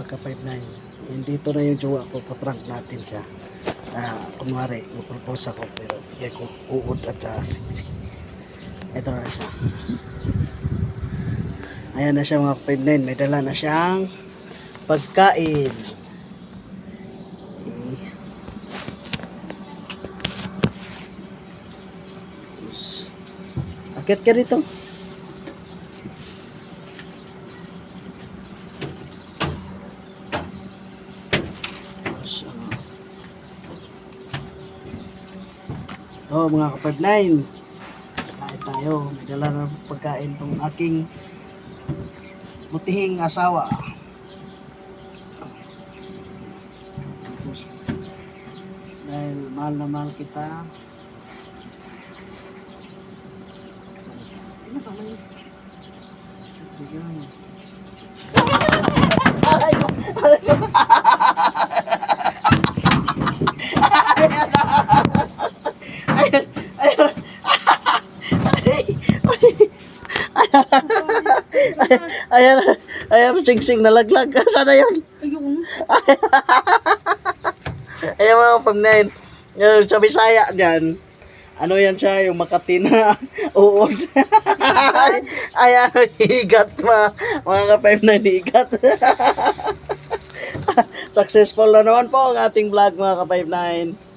pagka 5'9". Hindi to na yung jowa ko, paprank natin siya. Ah, kunwari, propose ako, pero bigay ko uod at saka siksi. Ito na siya. Ayan na siya mga 5'9". May dala na siyang pagkain. Akit ka dito. Ano. Oh, mga kapag nine. Kain tayo. May dala na pagkain tong aking butihing asawa. Tapos, dahil mahal na mahal kita. Ano ka may? Bigyan. Aray ko! Aray ko! Ayan! Ayan! Sing-sing nalaglag. Sana yun? Ayun. Ayan mga pamnayin. Yung sa Bisaya dyan. Ano yan siya? Yung Makati na uod. Ayan, higat ma. Mga ka-5 na higat. Successful na naman po ang ating vlog mga ka-5 9.